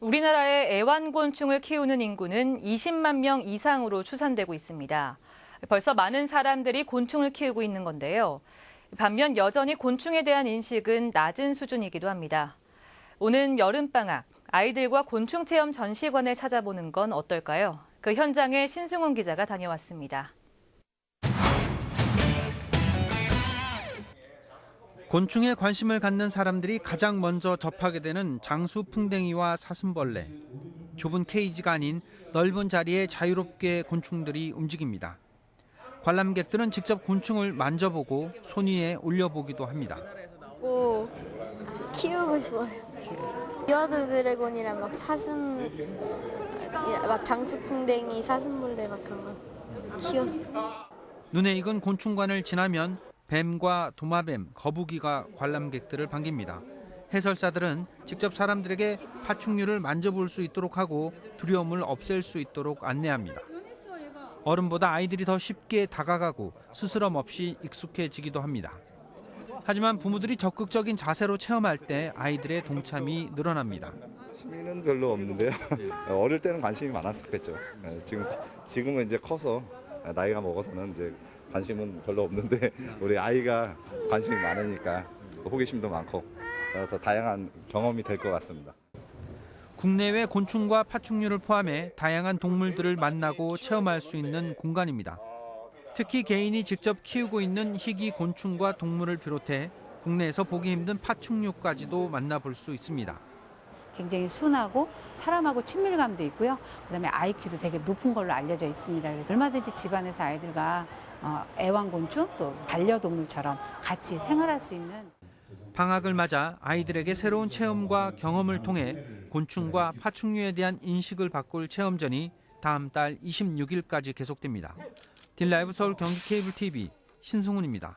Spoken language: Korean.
우리나라의 애완곤충을 키우는 인구는 20만 명 이상으로 추산되고 있습니다. 벌써 많은 사람들이 곤충을 키우고 있는 건데요. 반면 여전히 곤충에 대한 인식은 낮은 수준이기도 합니다. 오는 여름방학, 아이들과 곤충 체험 전시관을 찾아보는 건 어떨까요? 그 현장에 신승훈 기자가 다녀왔습니다. 곤충에 관심을 갖는 사람들이 가장 먼저 접하게 되는 장수 풍뎅이와 사슴벌레. 좁은 케이지가 아닌 넓은 자리에 자유롭게 곤충들이 움직입니다. 관람객들은 직접 곤충을 만져보고 손 위에 올려보기도 합니다. 오 키우고 싶어요. 비어드 드래곤이랑 막 사슴, 막 장수풍뎅이, 사슴벌레 막 그런 거 키웠어. 눈에 익은 곤충관을 지나면 뱀과 도마뱀, 거북이가 관람객들을 반깁니다. 해설사들은 직접 사람들에게 파충류를 만져볼 수 있도록 하고 두려움을 없앨 수 있도록 안내합니다. 어른보다 아이들이 더 쉽게 다가가고 스스럼 없이 익숙해지기도 합니다. 하지만 부모들이 적극적인 자세로 체험할 때 아이들의 동참이 늘어납니다. 취미는 별로 없는데요. 어릴 때는 관심이 많았었겠죠. 예, 지금 지금은 이제 커서 나이가 먹어서는 이제 관심은 별로 없는데 우리 아이가 관심이 많으니까 호기심도 많고 어, 더 다양한 경험이 될 것 같습니다. 국내외 곤충과 파충류를 포함해 다양한 동물들을 만나고 체험할 수 있는 공간입니다. 특히 개인이 직접 키우고 있는 희귀 곤충과 동물을 비롯해 국내에서 보기 힘든 파충류까지도 만나볼 수 있습니다. 굉장히 순하고 사람하고 친밀감도 있고요. 그다음에 IQ도 되게 높은 걸로 알려져 있습니다. 그래서 얼마든지 집안에서 아이들과 어, 애완곤충 또 반려동물처럼 같이 생활할 수 있는 방학을 맞아 아이들에게 새로운 체험과 경험을 통해 곤충과 파충류에 대한 인식을 바꿀 체험전이 다음 달 26일까지 계속됩니다. 딜라이브 서울 경기 케이블 TV 신승훈입니다.